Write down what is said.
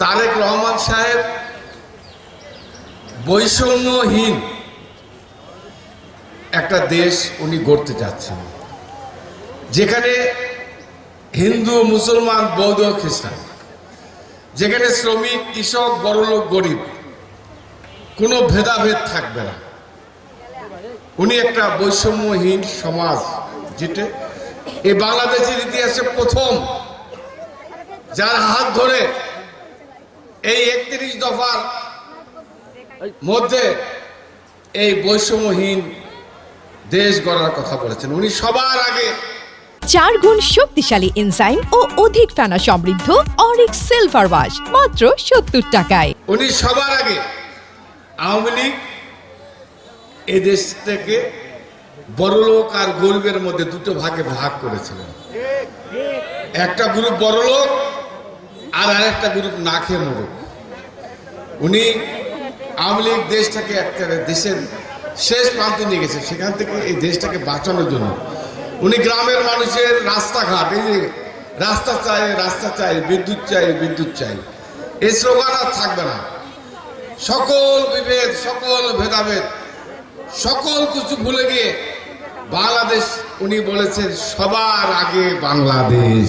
তারেক রহমান সাহেব বৈষম্যহীন একটা দেশ উনি গড়তে যাচ্ছেন। যেখানে হিন্দু, মুসলমান, বৌদ্ধ, খ্রিস্টান, যেখানে শ্রমিক, কৃষক, বড়লোক, গরিব, কোনো ভেদাভেদ থাকবে না। উনি একটা বৈষম্যহীন সমাজ যেটা এই বাংলাদেশের ইতিহাসে প্রথম যার হাত ধরে এই একত্রিশ দফার মধ্যে এই বৈষম্যহীন দেশ গড়ার কথা বলেছেন। উনি সবার আগে চার গুণ শক্তিশালী এনজাইম ও অধিক ফেনা সমৃদ্ধ অরিক সিলভার ওয়াশ মাত্র সত্তর টাকায়। উনি সবার আগে আওয়ামী লীগ এদেশ দেশ থেকে বড়লোক আর গরিবের মধ্যে দুটো ভাগে ভাগ করেছিলেন। একটা গ্রুপ বড়লোক আর আরেকটা গ্রুপ না খেয়ে মরুক। উনি আওয়ামী লীগ দেশটাকে একটা দেশের শেষ প্রান্তে নিয়ে গেছে, সেখান থেকে এই দেশটাকে বাঁচানোর জন্য। উনি গ্রামের মানুষের রাস্তাঘাট, এই যে রাস্তা চাই রাস্তা চাই, বিদ্যুৎ চাই বিদ্যুৎ চাই। এই স্লোগান আর থাকবে না। সকল বিভেদ, সকল ভেদাভেদ, সকল কিছু ভুলে গিয়ে বাংলাদেশ, উনি বলেছেন, সবার আগে বাংলাদেশ।